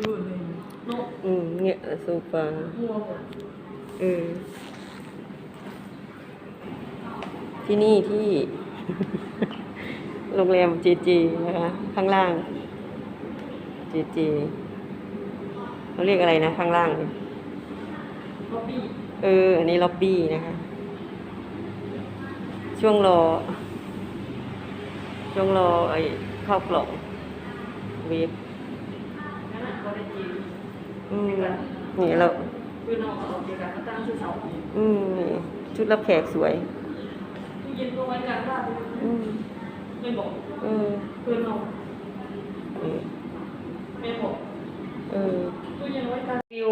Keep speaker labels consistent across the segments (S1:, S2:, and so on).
S1: คือเลยเนาะ
S2: อืมเนี่ยโซฟา
S1: หัวหมด
S2: เออที่นี่ที่ โรงแรมจีจีนะคะ ข้างล่างจีจีเขาเรียกอะไรนะข้างล่างเนี่ย
S1: ล็อบบี้
S2: เออ อันนี้ล็อบบี้นะคะ ช่วงรอ ช่วงรอไอ้เข้ากล่องเวฟ
S1: นั่นแหละเขาได้จี
S2: อืมนี่เรา
S1: คือน้องเอาออกจากการตั้งชื่อเสา
S2: อืมนี่ชุดรับแขกสวย
S1: ตู้เย็นก็ไว้กันได้
S2: อืม
S1: ไม่บอก
S2: เออ
S1: เพื่อนน้อง
S2: เออ
S1: ไม่บอก
S2: เออ
S1: ตู้เย็นไว้กัน
S2: รีวิว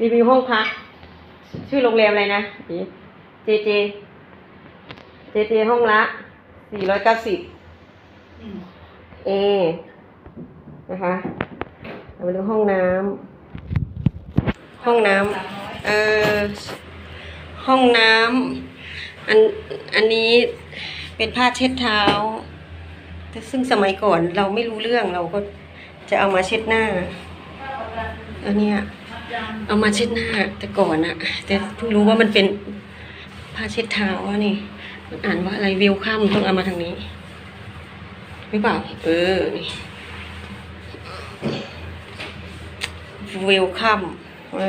S2: รีวิวห้องพัก ชื่อโรงแรมอะไรนะเจเจ เจเจห้องละสี่ร้อยเก้าสิบ
S1: อืม
S2: เอนะคะ เอาไปดูห้องน้ำห้องน้ำเออห้องน้ำอันอันนี้เป็นผ้าเช็ดเท้าแต่ซึ่งสมัยก่อนเราไม่รู้เรื่องเราก็จะเอามาเช็ดหน้าอันเนี้ยเอามาเช็ดหน้าแต่ก่อนอะแต่เพิ่งรู้ว่ามันเป็นผ้าเช็ดเท้าอะนี่ มันอ่านว่าอะไรวิวข้ามต้องเอามาทางนี้หรือเปล่า เออนี่ วิวข้าม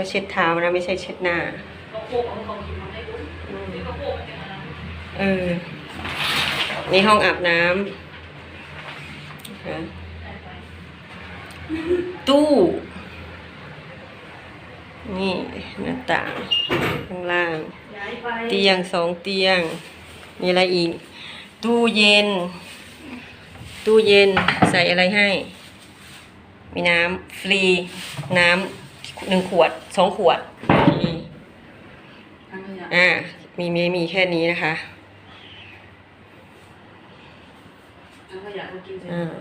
S2: เช็ดเท้านะไม่ใช่เช็ดหน้า
S1: เออนี่ห้
S2: องอาบน้ำตู้ นี่หน้าต่างข้างล่าง เตียงสองเตียง มีอะไรอีก ตู้เย็น ตู้เย็นใส่อะไรให้ มีน้ำฟรี น้ำหนึ่งขวดสองขวดฟรี
S1: ทางขยะ
S2: อ่ามีมีมีแค่นี้นะคะ
S1: ทางขยะก็กินเสร็จ
S2: อ่า